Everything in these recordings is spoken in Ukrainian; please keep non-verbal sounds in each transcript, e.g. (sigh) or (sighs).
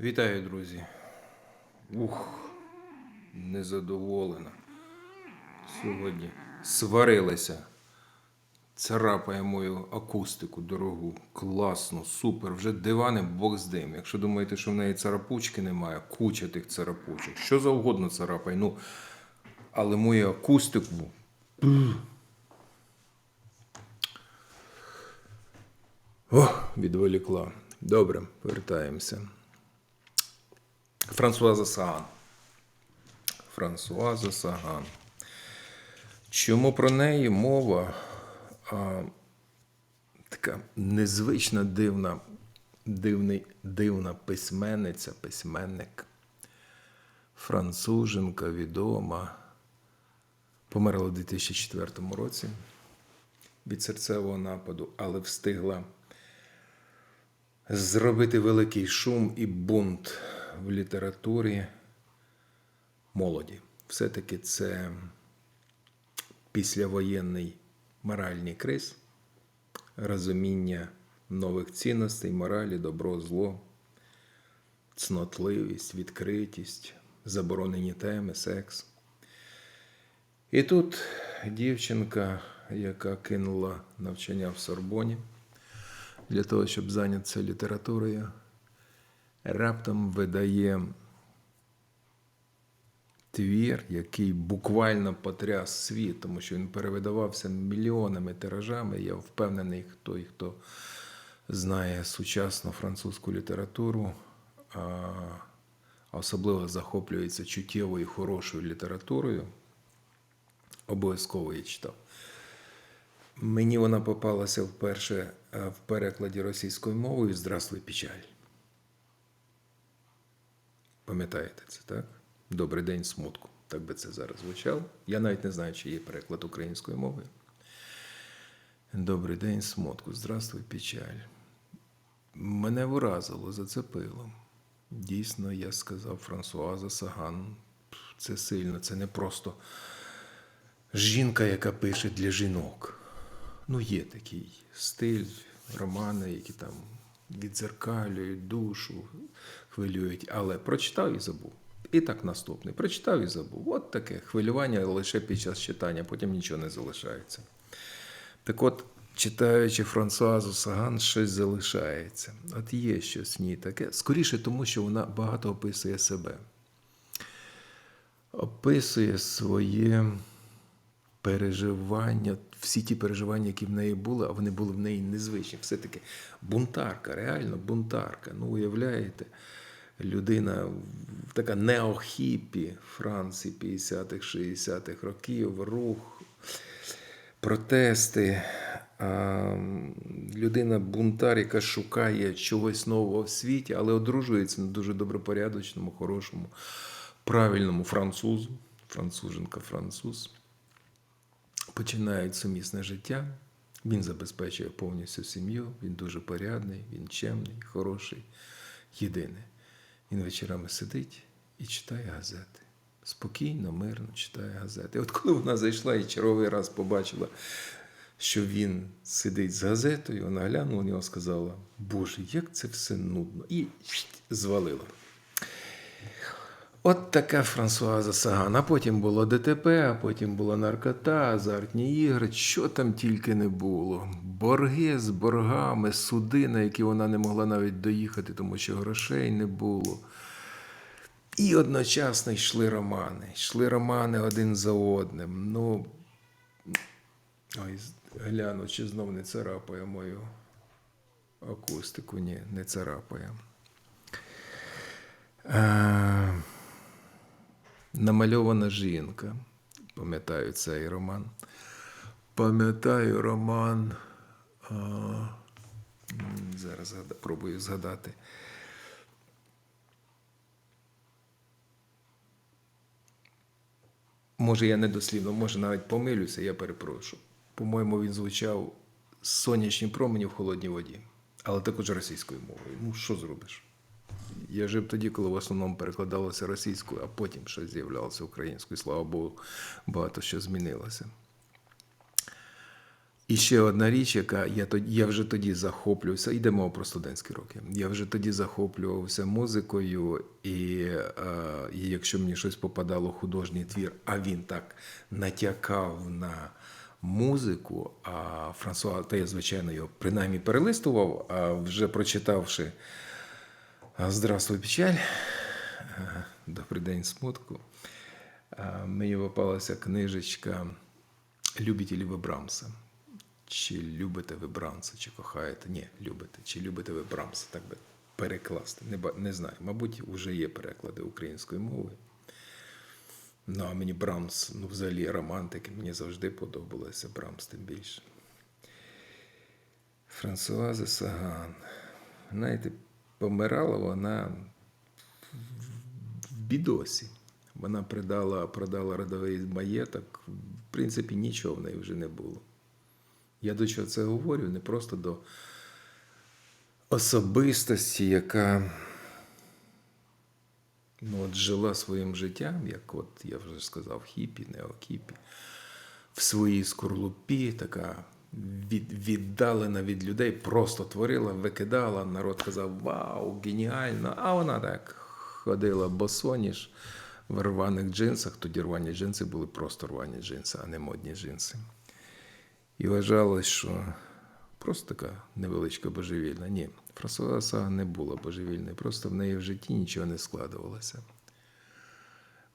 Вітаю, друзі. Ух, незадоволена. Сьогодні сварилася. Царапає мою акустику дорогу. Класно, супер. Вже дивани Бог з ним. Якщо думаєте, що в неї царапучки немає, куча тих царапучок. Що завгодно царапай. Ну, але мою акустику. (clears throat) О, відволікла. Добре, повертаємося. Франсуаза Саган. Франсуаза Саган. Чому про неї мова? А, така незвична дивна, дивний, дивна письменниця, письменник, француженка відома. Померла у 2004 році від серцевого нападу, але встигла зробити великий шум і бунт в літературі молоді. Все-таки це післявоєнний моральний криз, розуміння нових цінностей, моралі, добро, зло, цнотливість, відкритість, заборонені теми, секс. І тут дівчинка, яка кинула навчання в Сорбоні для того, щоб зайнятися літературою, раптом видає твір, який буквально потряс світ, тому що він перевидавався мільйонами тиражами. Я впевнений, хто і хто знає сучасну французьку літературу, а особливо захоплюється чуттєвою хорошою літературою, обов'язково її читав. Мені вона попалася вперше в перекладі російською мовою Здравствуй, печаль. Пам'ятаєте це, так? Добрий день, смутку. Так би це зараз звучало. Я навіть не знаю, чи є переклад українською мовою. Добрий день, смутку. Здравствуй, печаль. Мене вразило, зацепило. Дійсно, я сказав Франсуаза Саган. Це сильно, це не просто жінка, яка пише для жінок. Ну, є такий стиль, романи, які там відзеркалюють душу, хвилюють, але прочитав і забув. І так наступний. Прочитав і забув. От таке хвилювання лише під час читання, потім нічого не залишається. Так от, читаючи Франсуазу Саган, щось залишається. От є щось в ній таке. Скоріше, тому що вона багато описує себе. Описує своє переживання, всі ті переживання, які в неї були, а вони були в неї незвичні. Все-таки бунтарка, реально бунтарка. Ну, уявляєте, людина така неохіпі Франції 50-х, 60-х років, рух, протести. А, людина бунтар, яка шукає чогось нового в світі, але одружується на дуже добропорядочному, хорошому, правильному французу, француженка, француз починають сумісне життя. Він забезпечує повністю сім'ю, він дуже порядний, він чемний, хороший. Єдине, він вечорами сидить і читає газети. Спокійно, мирно читає газети. От коли вона зайшла і черговий раз побачила, що він сидить з газетою, вона глянула на нього і сказала: Боже, як це все нудно! І звалила. От така Франсуаза Саган. А потім було ДТП, а потім була наркота, азартні ігри. Що там тільки не було. Борги з боргами, суди, на які вона не могла навіть доїхати, тому що грошей не було. І одночасно йшли романи. Йшли романи один за одним. Ну, ой, гляну, чи знов не царапає мою акустику. Ні, не царапає. А... Намальована жінка. Пам'ятаю цей роман. Пам'ятаю роман. А, зараз пробую згадати. Може, я недослівно, може навіть помилюся, я перепрошую. По-моєму, він звучав сонячні промені в холодній воді, але також російською мовою. Ну, що зробиш? Я жив тоді, коли в основному перекладалося російською, а потім щось з'являлося українською. Слава Богу, багато що змінилося. І ще одна річ, яка я тоді, я вже тоді захоплювався, йде мова про студентські роки. Я вже тоді захоплювався музикою, і, е, і якщо мені щось попадало художній твір, а він так натякав на музику, а Франсуа, та я, звичайно, його принаймні перелистував, а вже прочитавши Здравствуй, печаль, Добрий день, смутку. Мені попалася книжечка Любителі ви Брамса. Чи любите ви Брамса, чи кохаєте? Ні, любите. Чи любите ви Брамса, так би перекласти. Не, не знаю. Мабуть, вже є переклади української мови. Ну, а мені Брамс, ну, взагалі романтики, мені завжди подобалося Брамс тим більше. Франсуаза Саган. Знаєте, помирала вона в бідосі. Вона продала, продала родовий маєток. В принципі, нічого в неї вже не було. Я до чого це говорю, не просто до особистості, яка ну, от жила своїм життям, як от я вже сказав, хіпі, неохіпі, в своїй скорлупі, така від, віддалена від людей, просто творила, викидала. Народ казав: Вау, геніально! А вона так ходила босоніж в рваних джинсах. Тоді рвані джинси були просто рвані джинси, а не модні джинси. І вважалось, що просто така невеличка божевільна. Ні, Франсуа Сага не була божевільною, просто в неї в житті нічого не складувалося.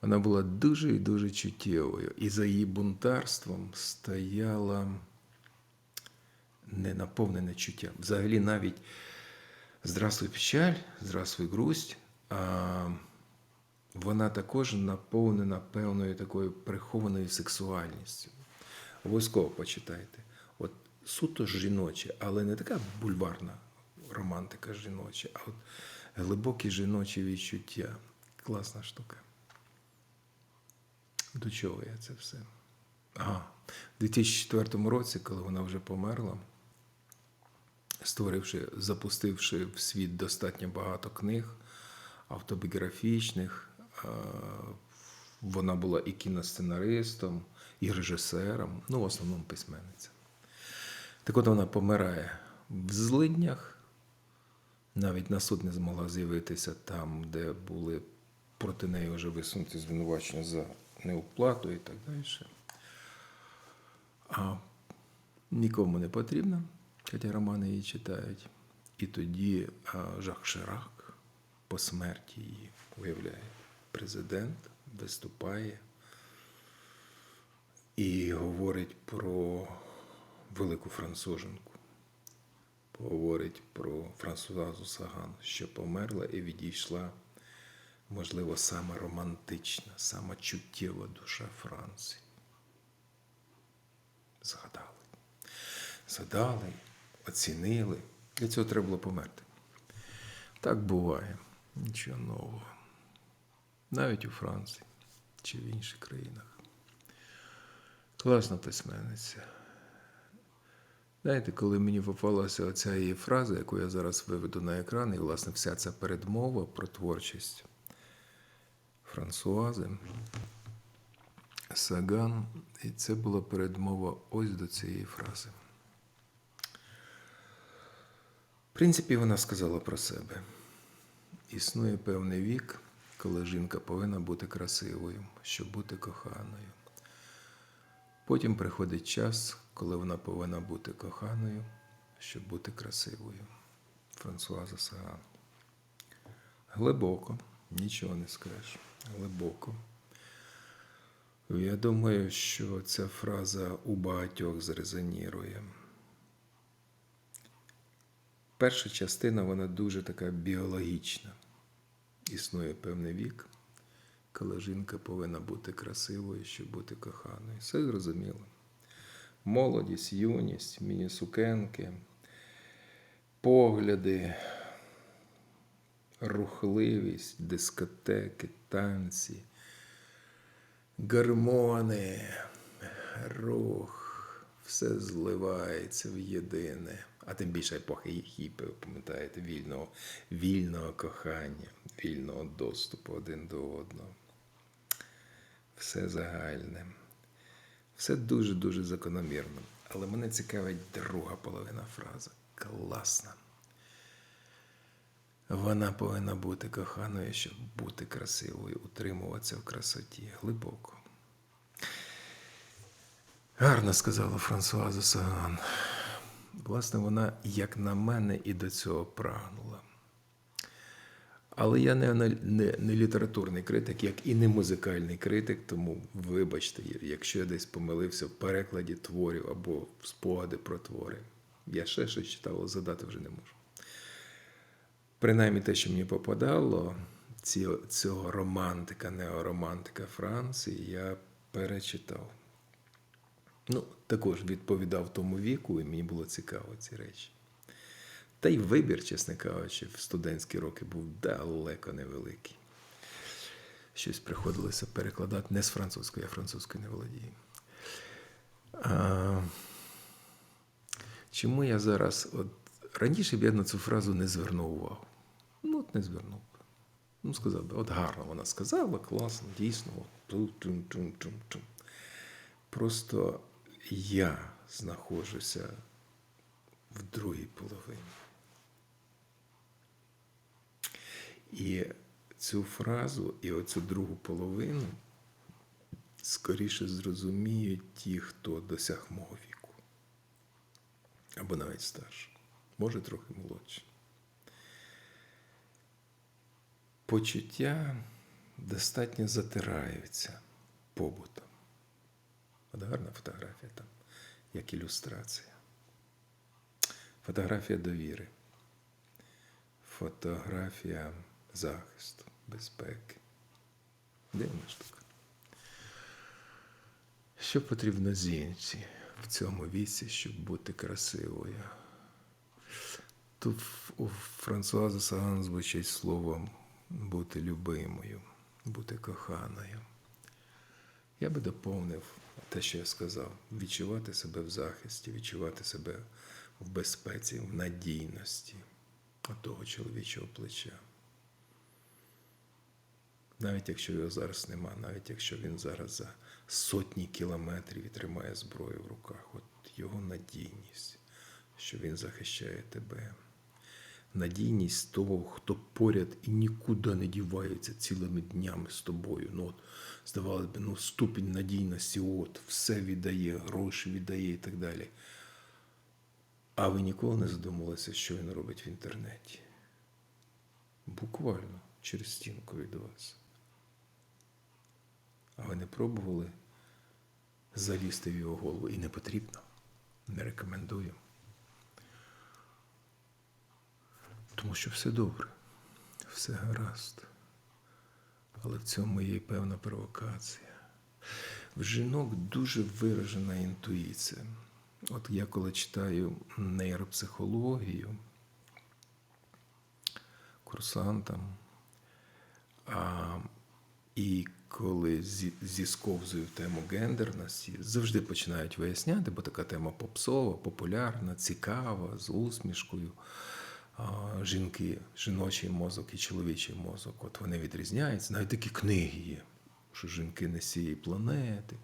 Вона була дуже і дуже чуттєвою, і за її бунтарством стояла ненаповнене чуття. Взагалі, навіть Здравствуй, печаль, здравствуй, грусть. А, вона також наповнена певною такою прихованою сексуальністю. Обов'язково почитайте. От суто жіноче, але не така бульварна романтика жіноча, а от глибокі жіночі відчуття. Класна штука. До чого я це все? Ага. У 2004 році, коли вона вже померла, створивши, запустивши в світ достатньо багато книг автобіографічних, вона була і кіносценаристом, і режисером, ну, в основному письменниця. Так от вона помирає в злиднях, навіть на суд не змогла з'явитися там, де були проти неї вже висунуті звинувачення за неуплату і так далі. А нікому не потрібно, хоча романи її читають. І тоді а, Жак Ширак по смерті її уявляє. Президент виступає і говорить про велику француженку. Говорить про Франсуазу Саган, що померла і відійшла, можливо, сама романтична, сама чуттєва душа Франції. Згадали. Згадали, оцінили. Для цього треба було померти. Так буває. Нічого нового. Навіть у Франції чи в інших країнах. Класна письменниця. Знаєте, коли мені попалася оця її фраза, яку я зараз виведу на екран, і, власне, вся ця передмова про творчість Франсуази Саган, і це була передмова ось до цієї фрази. В принципі, вона сказала про себе. Існує певний вік, коли жінка повинна бути красивою, щоб бути коханою. Потім приходить час, коли вона повинна бути коханою, щоб бути красивою. Франсуаза Саган. Глибоко, нічого не скажеш. Глибоко. Я думаю, що ця фраза у багатьох зрезонірує. Перша частина, вона дуже така біологічна. Існує певний вік, коли жінка повинна бути красивою, щоб бути коханою. Все зрозуміло. Молодість, юність, міні-сукенки, погляди, рухливість, дискотеки, танці, гормони, рух, все зливається в єдине. А тим більше епохи хіпи, пам'ятаєте, вільного, вільного кохання, вільного доступу один до одного. Все загальне, Все дуже-дуже закономірно. Але мене цікавить друга половина фрази. Класна. Вона повинна бути коханою, щоб бути красивою, утримуватися в красоті глибоко. Гарно сказала Франсуаза Саган. Власне, вона, як на мене, і до цього прагнула. Але я не, не, не літературний критик, як і не музикальний критик, тому вибачте, якщо я десь помилився в перекладі творів або в спогади про твори. Я ще щось читав, але задати вже не можу. Принаймні те, що мені попадало, цього романтика, неоромантика Франції, я перечитав. Ну, також відповідав тому віку, і мені було цікаво ці речі. Та й вибір, чесно кажучи, в студентські роки був далеко невеликий. Щось приходилося перекладати не з французької, я французькою не володію. А, чому я зараз. От, раніше б я на цю фразу не звернув увагу. Ну, от не звернув. Ну, сказав би, от гарно вона сказала, класно, дійсно. От. Просто я знаходжуся в другій половині. І цю фразу і оцю другу половину скоріше зрозуміють ті, хто досяг мого віку. Або навіть старше, може трохи молодші. Почуття достатньо затираються побутом. От гарна фотографія там, як ілюстрація. Фотографія довіри. Фотографія захисту, безпеки. Дивна штука. Що потрібно жінці в цьому віці, щоб бути красивою? Тут у Франсуаза Саган звучить слово бути любимою, бути коханою. Я би доповнив те, що я сказав: відчувати себе в захисті, відчувати себе в безпеці, в надійності того чоловічого плеча. Навіть якщо його зараз нема, навіть якщо він зараз за сотні кілометрів і тримає зброю в руках, от його надійність, що він захищає тебе. Надійність того, хто поряд і нікуди не дівається цілими днями з тобою. Ну, от, здавалося б, ну, ступінь надійності, от, все віддає, гроші віддає і так далі. А ви ніколи не задумувалися, що він робить в інтернеті? Буквально через стінку від вас. А ви не пробували залізти в його голову? І не потрібно. Не рекомендую. Тому що все добре, все гаразд. Але в цьому є і певна провокація. В жінок дуже виражена інтуїція. От я коли читаю нейропсихологію курсантам, а, і коли зі, зісковзую тему гендерності, завжди починають виясняти, бо така тема попсова, популярна, цікава, з усмішкою. Жінки, жіночий мозок і чоловічий мозок. От вони відрізняються. Навіть такі книги є, що жінки не з цієї планети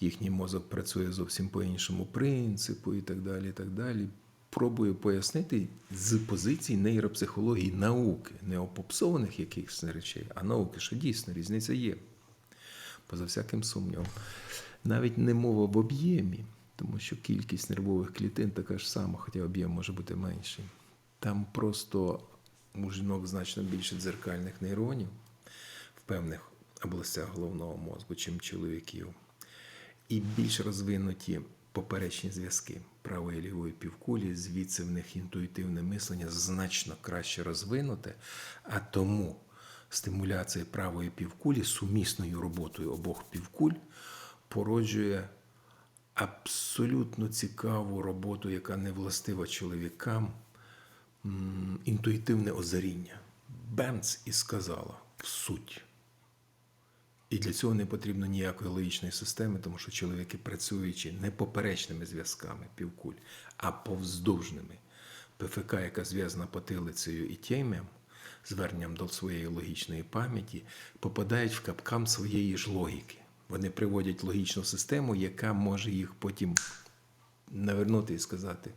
їхній мозок працює зовсім по іншому принципу і так далі. і так далі. Пробую пояснити з позиції нейропсихології науки, не опопсованих якихось речей, а науки, що дійсно різниця є. Поза всяким сумнівом. Навіть не мова в об'ємі, тому що кількість нервових клітин така ж сама, хоча об'єм може бути менший. Там просто у жінок значно більше дзеркальних нейронів в певних областях головного мозку, чим чоловіків. І більш розвинуті поперечні зв'язки правої і лівої півкулі, звідси в них інтуїтивне мислення значно краще розвинуте, а тому стимуляція правої півкулі сумісною роботою обох півкуль породжує абсолютно цікаву роботу, яка не властива чоловікам, інтуїтивне озаріння. Бенц і сказала в суть. І для цього не потрібно ніякої логічної системи, тому що чоловіки, працюючи не поперечними зв'язками півкуль, а повздовжними. ПФК, яка зв'язана потилицею і тєм'ям, зверненням до своєї логічної пам'яті, попадають в капкам своєї ж логіки. Вони приводять логічну систему, яка може їх потім навернути і сказати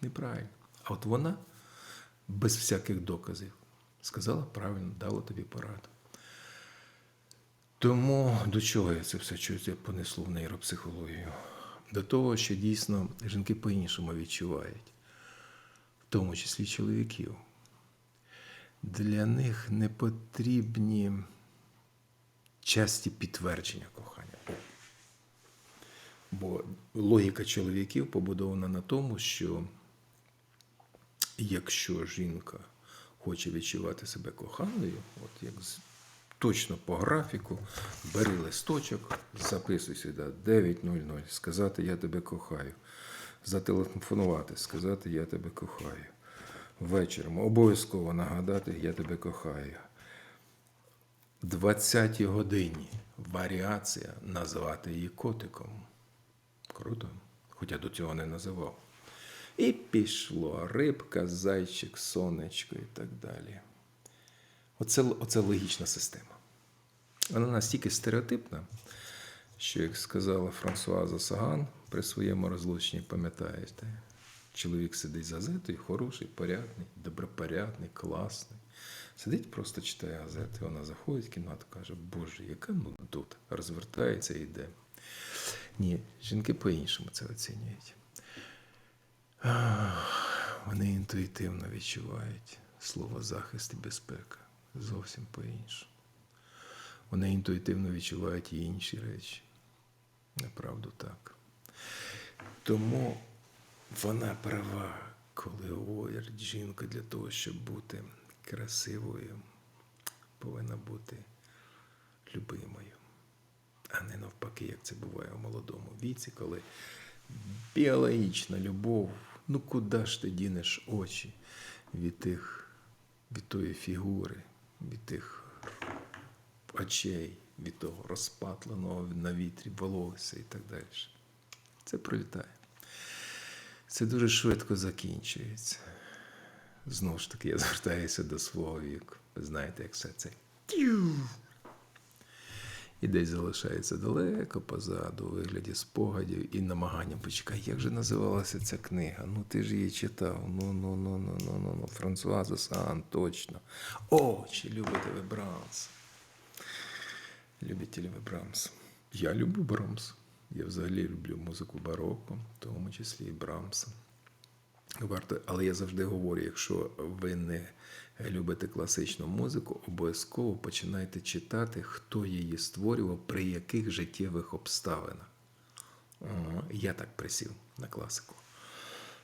неправильно. А от вона без всяких доказів сказала правильно, дала тобі пораду. Тому до чого я це все чусь понесло в нейропсихологію? До того, що дійсно жінки по-іншому відчувають, в тому числі чоловіків. Для них не потрібні часті підтвердження кохання. Бо логіка чоловіків побудована на тому, що якщо жінка хоче відчувати себе коханою, от як точно по графіку, бери листочок, записуй сюди 9.00, сказати я тебе кохаю. Зателефонувати, сказати я тебе кохаю. Вечором обов'язково нагадати я тебе кохаю. 20 годині варіація назвати її котиком. Круто. Хоча до цього не називав. І пішло рибка, зайчик, сонечко і так далі. Оце, оце логічна система. Вона настільки стереотипна, що, як сказала Франсуаза Саган при своєму розлученні, пам'ятаєте, чоловік сидить за газетою, хороший, порядний, добропорядний, класний. Сидить, просто читає газети. Вона заходить в кімнату, каже, Боже, яка ну тут розвертається і йде. Ні, жінки по-іншому це оцінюють. (sighs) Вони інтуїтивно відчувають слово захист і безпека. Зовсім по-іншому. Вони інтуїтивно відчувають і інші речі. Направду так. Тому вона права, коли говорять, жінка для того, щоб бути красивою, повинна бути любимою. А не навпаки, як це буває у молодому віці, коли біологічна любов, ну куди ж ти дінеш очі від тих, від тої фігури, від тих очей, від того розпатленого на вітрі волосся і так далі. Це пролітає. Це дуже швидко закінчується. Знову ж таки, я звертаюся до свого віку. Ви знаєте, як все це. І десь залишається далеко позаду, у вигляді спогадів і намагання. Почекай, як же називалася ця книга? Ну ти ж її читав. Ну, ну, ну, ну, ну, ну, ну. Франсуаза Сан, точно. О, чи любите ви Брамс? Любите ли ви Брамс? Я люблю Брамс. Я взагалі люблю музику бароко, в тому числі і Брамса. Варто, але я завжди говорю: якщо ви не любите класичну музику, обов'язково починайте читати, хто її створював, при яких життєвих обставинах. Я так присів на класику,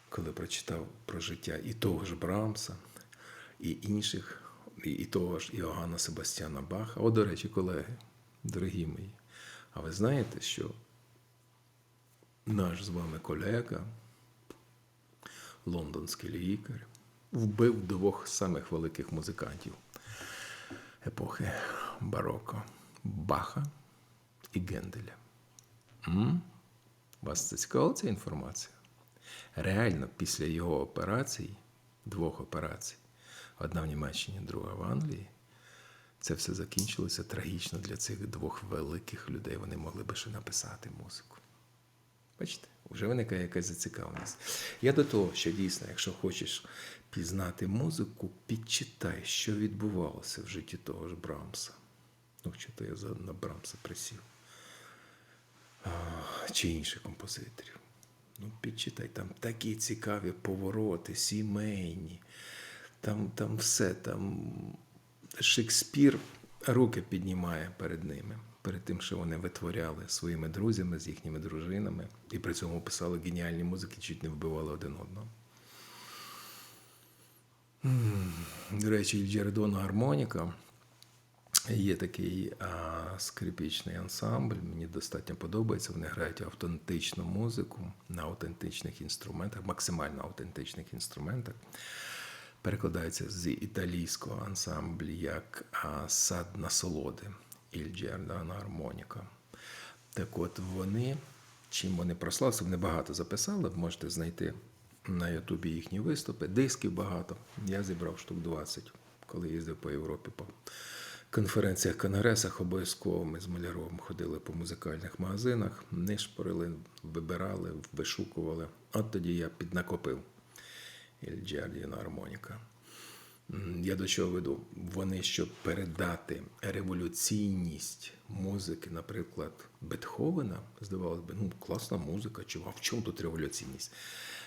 коли прочитав про життя і того ж Брамса, і інших, і, того ж Іоганна Себастьяна Баха. О, до речі, колеги, дорогі мої, а ви знаєте, що наш з вами колега, лондонський лікар, вбив двох самих великих музикантів епохи бароко Баха і Генделя. М? Вас цікавила ця інформація? Реально, після його операцій, двох операцій, одна в Німеччині, друга в Англії, це все закінчилося трагічно для цих двох великих людей. Вони могли би ще написати музику. Бачите, вже виникає якась зацікавленість. Я до того, що дійсно, якщо хочеш пізнати музику, підчитай, що відбувалося в житті того ж Брамса. Ну, що то я на Брамса присів. Чи інших композиторів. Ну, підчитай, там такі цікаві повороти, сімейні. Там, там все, там Шекспір руки піднімає перед ними, перед тим, що вони витворяли своїми друзями, з їхніми дружинами, і при цьому писали геніальні музики, чуть не вбивали один одного. До речі, Джердона гармоніка. Є такий а, скрипічний ансамбль, мені достатньо подобається. Вони грають автентичну музику на аутентичних інструментах, максимально аутентичних інструментах. Перекладається з італійського ансамблю як сад насолоди Іль Джердана гармоніка. Так от вони, чим вони прославилися, вони багато записали, можете знайти на Ютубі їхні виступи, дисків багато. Я зібрав штук 20, коли їздив по Європі по конференціях, конгресах обов'язково ми з Маляровим ходили по музикальних магазинах, нишпорили, вибирали, вишукували. От тоді я піднакопив Іль Джардіна армоніка. М, Я до чого веду? Вони, щоб передати революційність музики, наприклад, Бетховена, здавалось би, ну, класна музика, чого, а в чому тут революційність?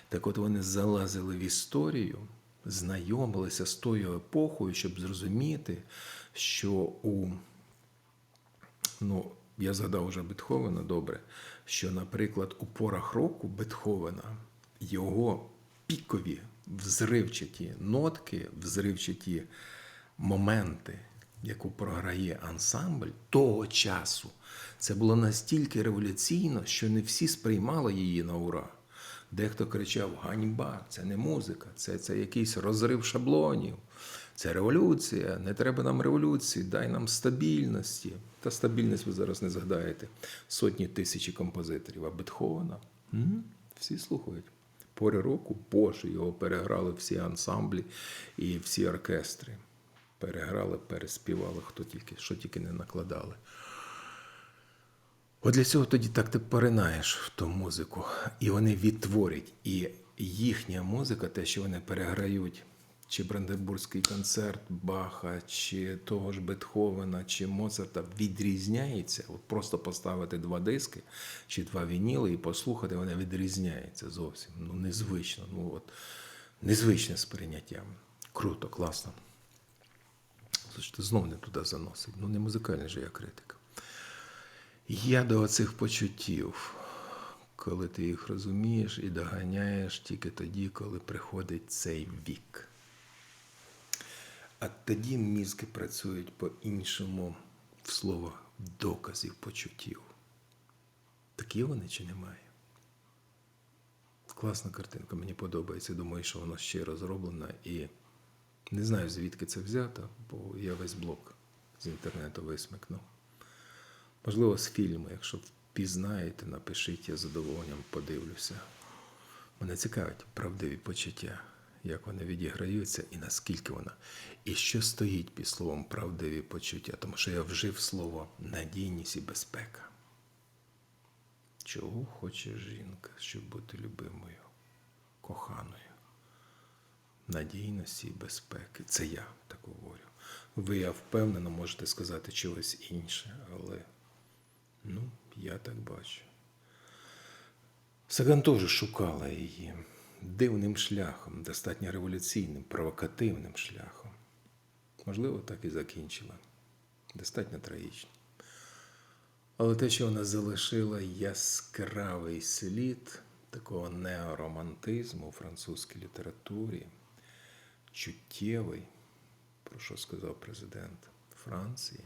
Так от вони залазили в історію, знайомилися з тою епохою, щоб зрозуміти, що у ну, я згадав вже Бетховена добре, що, наприклад, у порах року Бетховена його пікові взривчаті нотки, взривчаті моменти, яку програє ансамбль того часу, це було настільки революційно, що не всі сприймали її на ура. Дехто кричав: ганьба, це не музика, це, це якийсь розрив шаблонів, це революція, не треба нам революції, дай нам стабільності. Та стабільність ви зараз не згадаєте. Сотні тисячі композиторів, а Бетховена всі слухають. Пори року, Боже, його переграли всі ансамблі і всі оркестри. Переграли, переспівали, хто тільки, що тільки не накладали. От для цього тоді так ти поринаєш в ту музику, і вони відтворять. І їхня музика, те, що вони переграють, чи Бранденбурзький концерт Баха, чи того ж Бетховена, чи Моцарта, відрізняється. От просто поставити два диски чи два вініли і послухати, вони відрізняються зовсім. Ну, незвично. Ну, от, незвичне сприйняття. Круто, класно. Слушайте, знов не туди заносить. Ну, не музикальний же я критик. Я до оцих почуттів, коли ти їх розумієш і доганяєш тільки тоді, коли приходить цей вік. А тоді мізки працюють по-іншому в словах доказів почуттів. Такі вони чи немає? Класна картинка, мені подобається. Думаю, що вона ще розроблена і не знаю, звідки це взято, бо я весь блок з інтернету висмикнув. Можливо, з фільму, якщо впізнаєте, напишіть, я задоволенням подивлюся. Мене цікавить правдиві почуття, як вони відіграються і наскільки вона. І що стоїть під словом правдиві почуття, тому що я вжив слово надійність і безпека. Чого хоче жінка, щоб бути любимою, коханою? Надійності і безпеки. Це я так говорю. Ви, я впевнено, можете сказати чогось інше, але ну, я так бачу. Саган теж шукала її дивним шляхом, достатньо революційним, провокативним шляхом. Можливо, так і закінчила. Достатньо трагічно. Але те, що вона залишила яскравий слід такого неоромантизму у французькій літературі, чуттєвий, про що сказав президент Франції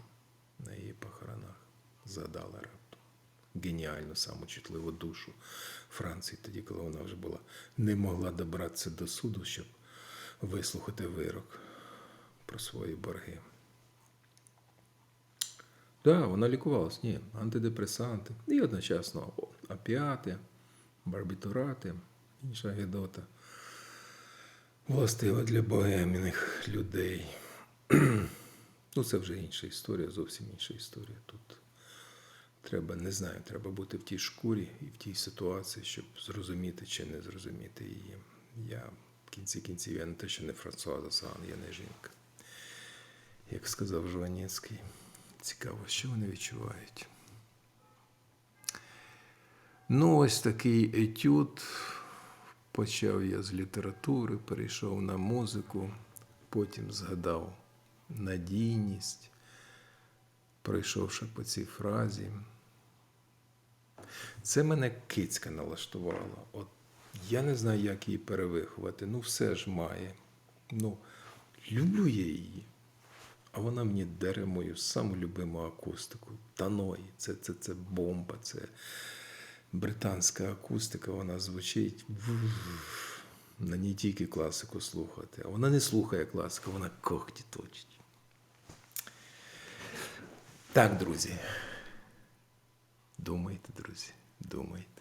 на її похоронах, згадала раптом геніальну, саму чутливу душу Франції, тоді, коли вона вже була, не могла добратися до суду, щоб вислухати вирок про свої борги. Так, да, вона лікувалась, ні, антидепресанти і одночасно опіати, барбітурати, інша гедота. Властива для богемних людей. (clears throat) ну, це вже інша історія, зовсім інша історія. Тут треба, не знаю, треба бути в тій шкурі і в тій ситуації, щоб зрозуміти чи не зрозуміти її. Я в кінці кінців я не те, що не Франсуаза Саган, я не жінка. Як сказав Жванецький. Цікаво, що вони відчувають. Ну, ось такий етюд. Почав я з літератури, перейшов на музику, потім згадав надійність, пройшовши по цій фразі. Це мене кицька налаштувала. От я не знаю, як її перевиховати. Ну, все ж має. Ну, люблю я її. А вона мені дере мою саму любиму акустику. Таної. Це, це, це бомба, це британська акустика, вона звучить. На ній тільки класику слухати. А вона не слухає класику, вона когті точить. Так, друзі. Думайте, друзі, думайте.